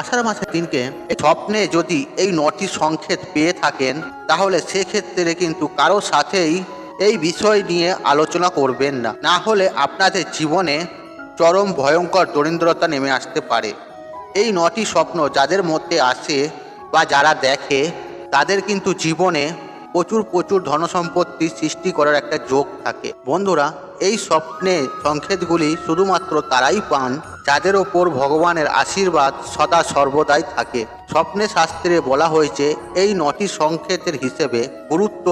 আষাঢ় মাসের দিনকে স্বপ্নে যদি এই নটি সংকেত পেয়ে থাকেন, তাহলে সেক্ষেত্রে কিন্তু কারও সাথেই এই বিষয় নিয়ে আলোচনা করবেন না। না হলে আপনাদের জীবনে চরম ভয়ঙ্কর দরিদ্রতা নেমে আসতে পারে। এই নটি স্বপ্ন যাদের মধ্যে আসে বা যারা দেখে, তাদের কিন্তু জীবনে প্রচুর প্রচুর ধনসম্পত্তি সৃষ্টি করার একটা যোগ থাকে। বন্ধুরা, এই স্বপ্নে সংকেতগুলি শুধুমাত্র তারাই পান যাদের ওপর ভগবানের আশীর্বাদ সদা সর্বদাই থাকে। স্বপ্নে শাস্ত্রে বলা হয়েছে, এই নটি সংকেতের হিসেবে গুরুত্ব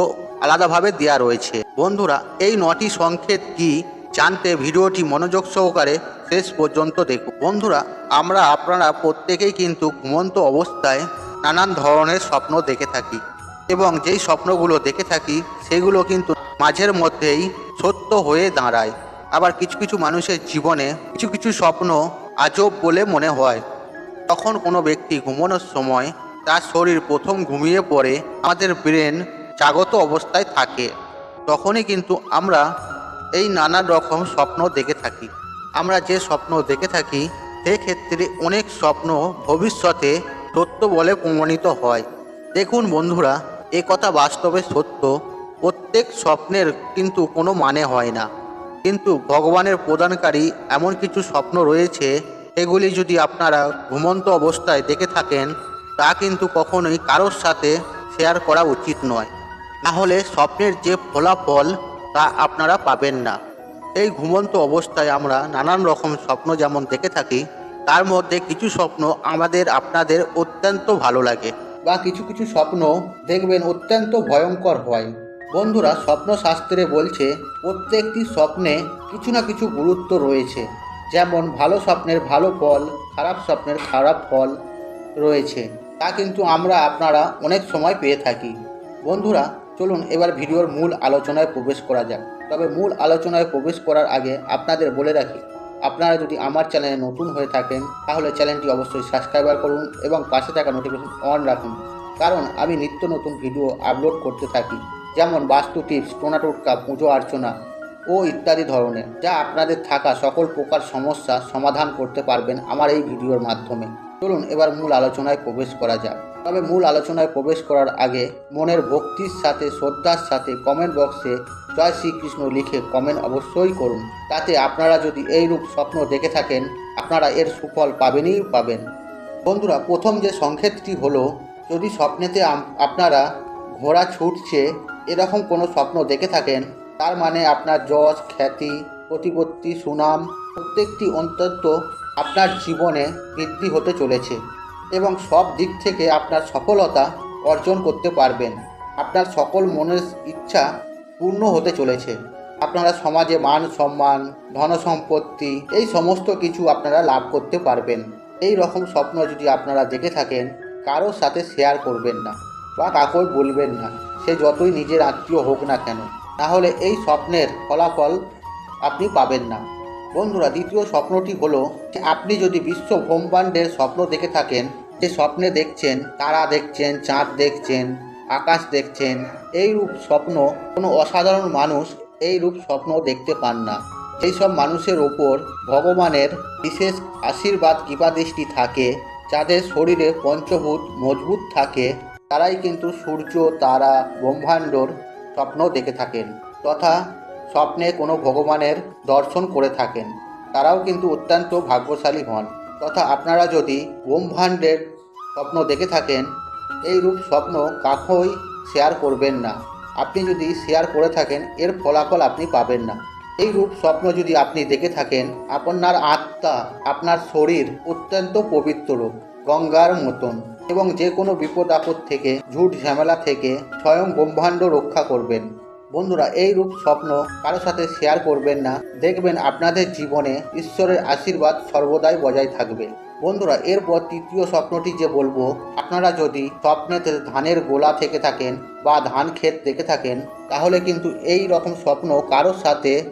আলাদাভাবে দেওয়া রয়েছে। বন্ধুরা, এই নটি সংকেত কি জানতে ভিডিওটি মনোযোগ সহকারে শেষ পর্যন্ত দেখুন। বন্ধুরা, আমরা আপনারা প্রত্যেকেই কিন্তু ঘুমন্ত অবস্থায় নানান ধরনের স্বপ্ন দেখে থাকি এবং যেই স্বপ্নগুলো দেখে থাকি, সেগুলো কিন্তু মাঝের মধ্যেই সত্য হয়ে দাঁড়ায়। আবার কিছু কিছু মানুষের জীবনে কিছু কিছু স্বপ্ন আজব বলে মনে হয়। তখন কোনো ব্যক্তি ঘুমানোর সময় তার শরীর প্রথম ঘুমিয়ে পড়ে, আমাদের ব্রেন জাগত অবস্থায় থাকে। তখনই কিন্তু আমরা এই নানা রকম স্বপ্ন দেখে থাকি। আমরা যে স্বপ্ন দেখে থাকি সেক্ষেত্রে অনেক স্বপ্ন ভবিষ্যতে সত্য বলে প্রমাণিত হয়। দেখুন বন্ধুরা, এ কথা বাস্তবে সত্য। প্রত্যেক স্বপ্নের কিন্তু কোনো মানে হয় না। কিন্তু ভগবানের প্রদানকারী এমন কিছু স্বপ্ন রয়েছে, এগুলি যদি আপনারা ঘুমন্ত অবস্থায় দেখে থাকেন, তা কিন্তু কখনোই কারোর সাথে শেয়ার করা উচিত নয়। নাহলে স্বপ্নের যে ফলাফল, তা আপনারা পাবেন না। এই ঘুমন্ত অবস্থায় আমরা নানান রকম স্বপ্ন যেমন দেখে থাকি, তার মধ্যে কিছু স্বপ্ন আমাদের, আপনাদের অত্যন্ত ভালো লাগে। বা কিছু কিছু স্বপ্ন দেখবেন অত্যন্ত ভয়ঙ্কর হয়। বন্ধুরা স্বপ্ন শাস্ত্রে বলছে, প্রত্যেকটি স্বপ্নে কিছু না কিছু গুরুত্ব রয়েছে। যেমন, ভালো স্বপ্নের ভালো ফল, খারাপ স্বপ্নের খারাপ ফল রয়েছে। তা কিন্তু আমরা, আপনারা অনেক সময় পেয়ে থাকি। বন্ধুরা, চলুন এবার ভিডিওর মূল আলোচনায় প্রবেশ করা যাক। তবে মূল আলোচনায় প্রবেশ করার আগে আপনাদের বলে রাখি, আপনারা যদি আমার চ্যানেলে নতুন হয়ে থাকেন, তাহলে চ্যানেলটি অবশ্যই সাবস্ক্রাইবার করুন এবং পাশে থাকা নোটিফিকেশন অন রাখুন। কারণ, আমি নিত্য নতুন ভিডিও আপলোড করতে থাকি। যেমন বাস্তু টিপস, টোনা টোটকা, পুজো অর্চনা ও ইত্যাদি ধরনের, যা আপনাদের থাকা সকল প্রকার সমস্যা সমাধান করতে পারবেন আমার এই ভিডিওর মাধ্যমে। চলুন এবার মূল আলোচনায় প্রবেশ করা যাক। তবে মূল আলোচনায় প্রবেশ করার আগে মনের ভক্তির সাথে, শ্রদ্ধার সাথে কমেন্ট বক্সে জয় শ্রীকৃষ্ণ লিখে কমেন্ট অবশ্যই করুন। তাতে আপনারা যদি এইরূপ স্বপ্ন দেখে থাকেন, আপনারা এর সুফল পাবেনই পাবেন। বন্ধুরা, প্রথম যে সংক্ষেপটি হলো, যদি স্বপ্নেতে আপনারা ঘোড়া ছুটছে, এরকম কোনো স্বপ্ন দেখে থাকেন? তার মানে আপনার যশ, খ্যাতি, প্রতিপত্তি, সুনাম প্রত্যেকটি অন্তত আপনার জীবনে বৃদ্ধি হতে চলেছে এবং সব দিক থেকে আপনার সফলতা অর্জন করতে পারবেন। আপনার সকল মনের ইচ্ছা পূর্ণ হতে চলেছে। আপনারা সমাজে মান সম্মান, ধন সম্পত্তি, এই সমস্ত কিছু আপনারা লাভ করতে পারবেন। এই রকম স্বপ্ন যদি আপনারা দেখে থাকেন কারোর সাথে শেয়ার করবেন না। বা কাকই বলবেন না। সে যতই নিজের আত্মীয় হোক না কেন, তাহলে এই স্বপ্নের ফলাফল আপনি পাবেন না। বন্ধুরা, দ্বিতীয় স্বপ্নটি হলো যে আপনি যদি বিশ্ব ব্রহ্মাণ্ডের স্বপ্ন দেখে থাকেন, যে স্বপ্নে দেখছেন, তারা দেখছেন, চাঁদ দেখছেন, আকাশ দেখছেন, এই রূপ স্বপ্ন কোনো অসাধারণ মানুষ এই রূপ স্বপ্ন দেখতে পান না। সেই সব মানুষের ওপর ভগবানের বিশেষ আশীর্বাদ কৃপাদৃষ্টি থাকে, যাদের শরীরে পঞ্চভূত মজবুত থাকে তারাই কিন্তু সূর্য, তারা, ব্রহ্মাণ্ডর স্বপ্ন দেখে থাকেন তথা স্বপ্নে কোনো ভগবানের দর্শন করে থাকেন। তারাও কিন্তু অত্যন্ত ভাগ্যশালী হন। তথা আপনারা যদি ব্রহ্মাণ্ডের স্বপ্ন দেখে থাকেন এই রূপ স্বপ্ন কাকই শেয়ার করবেন না। আপনি যদি শেয়ার করে থাকেন, এর ফলাফল আপনি পাবেন না। এই রূপ স্বপ্ন যদি আপনি দেখে থাকেন, আপনার আত্মা, আপনার শরীর অত্যন্ত পবিত্র, গঙ্গার মতন। এবং যে কোনো বিপদ আপদ থেকে, ঝুট ঝামেলা থেকে স্বয়ং ব্রহ্মাণ্ড রক্ষা করবেন। বন্ধুরা, এই রূপ স্বপ্ন কারোর সাথে শেয়ার করবেন না। দেখবেন আপনাদের জীবনে ঈশ্বরের আশীর্বাদ সর্বদাই বজায় থাকবে। বন্ধুরা, এরপর তৃতীয় স্বপ্নটি যে বলব, আপনারা যদি স্বপ্নেতে ধানের গোলা থেকে থাকেন বা ধান ক্ষেত দেখে থাকেন, তাহলে কিন্তু এই রকম স্বপ্ন কারোর সাথে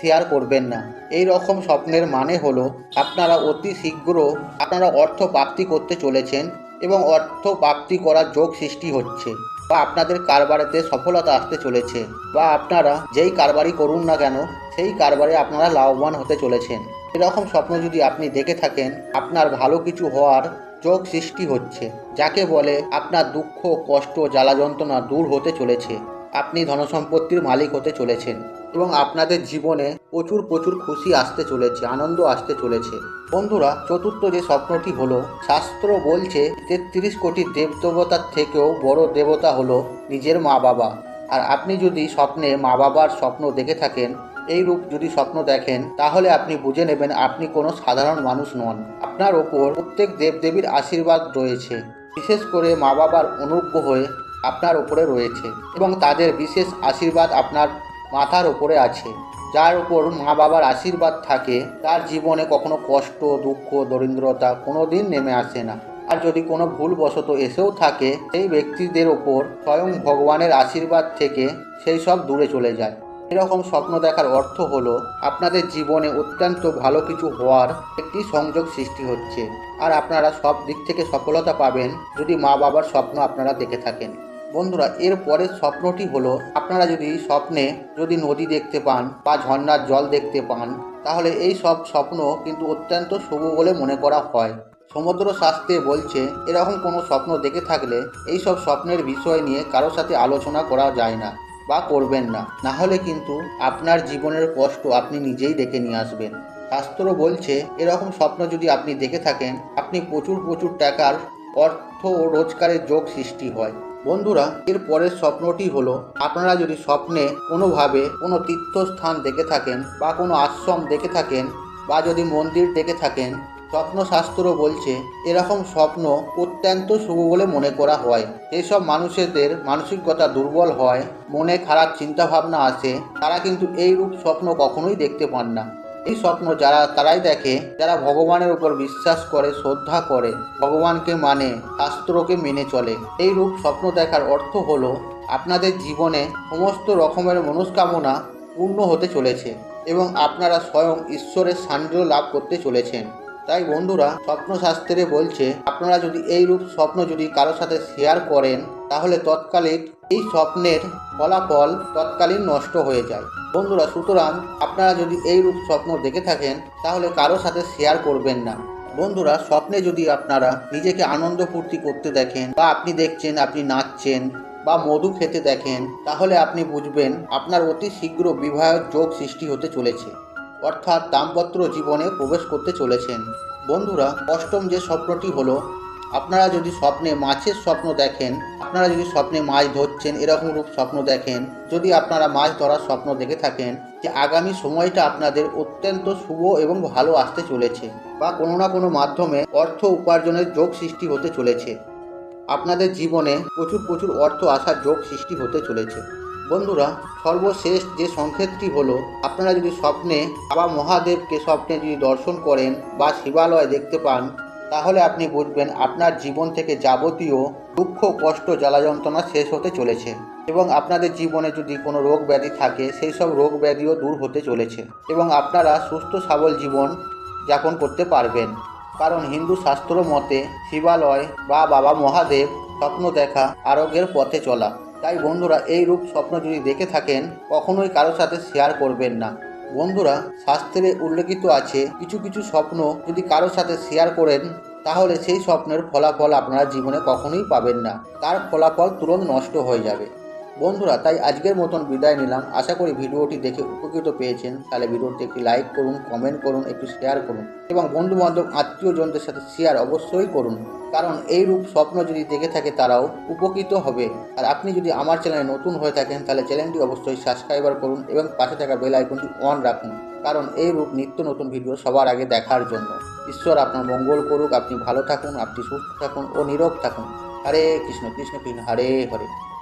শেয়ার করবেন না। এই রকম স্বপ্নের মানে হলো, আপনারা অতি শীঘ্র আপনারা অর্থ প্রাপ্তি করতে চলেছেন এবং অর্থ প্রাপ্তি করার যোগ সৃষ্টি হচ্ছে বা আপনাদের কারবারেতে সফলতা আসতে চলেছে বা আপনারা যেই কারবারই করুন না কেন, সেই কারবারে আপনারা লাভবান হতে চলেছেন। এরকম স্বপ্ন যদি আপনি দেখে থাকেন, আপনার ভালো কিছু হওয়ার যোগ সৃষ্টি হচ্ছে, যাকে বলে আপনার দুঃখ, কষ্ট জ্বালা যন্ত্রণা দূর হতে চলেছে। আপনি ধনসম্পত্তির মালিক হতে চলেছেন। এবং আপনাদের জীবনে প্রচুর প্রচুর খুশি আসতে চলেছে, আনন্দ আসতে চলেছে। বন্ধুরা, চতুর্থ যে স্বপ্নটি হলো, শাস্ত্র বলছে, তেত্রিশ কোটি দেবদেবতার থেকেও বড় দেবতা হলো নিজের মা বাবা। আর আপনি যদি স্বপ্নে মা বাবার স্বপ্ন দেখে থাকেন, এই রূপ যদি স্বপ্ন দেখেন, তাহলে আপনি বুঝে নেবেন আপনি কোনো সাধারণ মানুষ নন। আপনার ওপর প্রত্যেক দেবদেবীর আশীর্বাদ রয়েছে। বিশেষ করে মা বাবার অনুজ্ঞ হয়ে আপনার ওপরে রয়েছে। এবং তাদের বিশেষ আশীর্বাদ আপনার মাথার ওপরে আছে। যার উপর মা বাবার আশীর্বাদ থাকে, তার জীবনে কখনো কষ্ট, দুঃখ, দরিদ্রতা কোনো দিন নেমে আসে না। আর যদি কোনো ভুলবশত এসেও থাকে, সেই ব্যক্তিদের ওপর স্বয়ং ভগবানের আশীর্বাদ থেকে সেই সব দূরে চলে যায়। এরকম স্বপ্ন দেখার অর্থ হলো, আপনাদের জীবনে অত্যন্ত ভালো কিছু হওয়ার একটি সংযোগ সৃষ্টি হচ্ছে। আর আপনারা সব দিক থেকে সফলতা পাবেন যদি মা বাবার স্বপ্ন আপনারা দেখে থাকেন। বন্ধুরা, এর পরের স্বপ্নটি হলো, আপনারা যদি স্বপ্নে যদি নদী দেখতে পান বা ঝর্ণার জল দেখতে পান, তাহলে এই সব স্বপ্ন কিন্তু অত্যন্ত শুভ বলে মনে করা হয়। সমুদ্র শাস্ত্রে বলছে, এরকম কোনো স্বপ্ন দেখে থাকলে এই সব স্বপ্নের বিষয় নিয়ে কারোর সাথে আলোচনা করা যায় না বা করবেন না। না হলে কিন্তু আপনার জীবনের কষ্ট আপনি নিজেই ডেকে নিয়ে আসবেন। শাস্ত্র বলছে, এরকম স্বপ্ন যদি আপনি দেখে থাকেন, আপনি প্রচুর প্রচুর টাকার অর্থ ও রোজগারের যোগ সৃষ্টি হয়। বন্ধুরা, এর পরের স্বপ্নটি হলো, আপনারা যদি স্বপ্নে কোনোভাবে কোনো তীর্থস্থান দেখে থাকেন বা কোনো আশ্রম দেখে থাকেন বা যদি মন্দির দেখে থাকেন, স্বপ্নশাস্ত্র বলছে, এরকম স্বপ্ন অত্যন্ত শুভ বলে মনে করা হয়। যেসব মানুষেদের মানসিকতা দুর্বল হয়, মনে খারাপ চিন্তাভাবনা আসে, তারা কিন্তু এই রূপ স্বপ্ন কখনোই দেখতে পান না। এই স্বপ্ন যারা, তারাই দেখে, যারা ভগবানের উপর বিশ্বাস করে, শ্রদ্ধা করে, ভগবানকে মানে শাস্ত্রকে মেনে চলে। এই রূপ স্বপ্ন দেখার অর্থ হলো, আপনাদের জীবনে সমস্ত রকমের মনস্কামনা পূর্ণ হতে চলেছে এবং আপনারা স্বয়ং ঈশ্বরের সান্নিধ্য লাভ করতে চলেছেন। তাই বন্ধুরা স্বপ্নশাস্ত্রে বলছে, আপনারা যদি এই রূপ স্বপ্ন যদি কারোর সাথে শেয়ার করেন, তাহলে তৎকালীন এই স্বপ্নের ফলাফল তৎকালীন নষ্ট হয়ে যায়। বন্ধুরা, সুতরাং আপনারা যদি এই রূপ স্বপ্ন দেখে থাকেন, তাহলে কারোর সাথে শেয়ার করবেন না। বন্ধুরা, স্বপ্নে যদি আপনারা নিজেকে আনন্দ ফুর্তি করতে দেখেন, বা আপনি দেখছেন, আপনি নাচছেন, বা মধু খেতে দেখেন, তাহলে আপনি বুঝবেন আপনার অতি শীঘ্র বিবাহের যোগ সৃষ্টি হতে চলেছে, অর্থাৎ দাম্পত্য জীবনে প্রবেশ করতে চলেছেন। বন্ধুরা, অষ্টম যে স্বপ্নটি হলো আপনারা যদি স্বপ্নে মাছের স্বপ্ন দেখেন, আপনারা যদি স্বপ্নে মাছ ধরছেন, এরকম রূপ স্বপ্ন দেখেন, যদি আপনারা মাছ ধরার স্বপ্ন দেখে থাকেন যে আগামী সময়টা আপনাদের অত্যন্ত শুভ এবং ভালো আসতে চলেছে বা কোনো না কোনো মাধ্যমে অর্থ উপার্জনের যোগ সৃষ্টি হতে চলেছে। আপনাদের জীবনে প্রচুর প্রচুর অর্থ আসার যোগ সৃষ্টি হতে চলেছে। বন্ধুরা, সর্বশেষ যে সংকেতটি হলো, আপনারা যদি স্বপ্নে বাবা মহাদেবকে স্বপ্নে যদি দর্শন করেন বা শিবালয় দেখতে পান তাহলে আপনি বুঝবেন আপনার জীবন থেকে যাবতীয় দুঃখ, কষ্ট জ্বালা যন্ত্রণা শেষ হতে চলেছে এবং আপনাদের জীবনে যদি কোনো রোগ ব্যাধি থাকে, সেই সব রোগ ব্যাধিও দূর হতে চলেছে এবং আপনারা সুস্থ, সবল জীবন যাপন করতে পারবেন। কারণ হিন্দু শাস্ত্র মতে শিবালয় বা বাবা মহাদেব স্বপ্ন দেখা আরোগ্যের পথে চলা। তাই বন্ধুরা, এই রূপ স্বপ্ন যদি দেখে থাকেন, কখনোই কারোর সাথে শেয়ার করবেন না। বন্ধুরা, শাস্ত্রে উল্লেখিত আছে, কিছু কিছু স্বপ্ন যদি কারোর সাথে শেয়ার করেন তাহলে সেই স্বপ্নের ফলাফল আপনারা জীবনে কখনোই পাবেন না। তার ফলাফল তুরন্ত নষ্ট হয়ে যাবে। বন্ধুরা, তাই আজকের মতন বিদায় নিলাম। আশা করি ভিডিওটি দেখে উপকৃত পেয়েছেন। তাহলে ভিডিওটি একটি লাইক করুন, কমেন্ট করুন, একটু শেয়ার করুন এবং বন্ধু বান্ধব আত্মীয়জনদের সাথে শেয়ার অবশ্যই করুন। কারণ এই রূপ স্বপ্ন যদি দেখে থাকে তারাও উপকৃত হবে। আর আপনি যদি আমার চ্যানেলে নতুন হয়ে থাকেন, তাহলে চ্যানেলটি অবশ্যই সাবস্ক্রাইবার করুন এবং পাশে থাকা বেল আইকনটি অন রাখুন। কারণ এই রূপ নিত্য নতুন ভিডিও সবার আগে দেখার জন্য। ঈশ্বর আপনার মঙ্গল করুক, আপনি ভালো থাকুন, আপনি সুস্থ থাকুন ও নীরব থাকুন। হরে কৃষ্ণ কৃষ্ণ কৃষ্ণ, হরে হরে।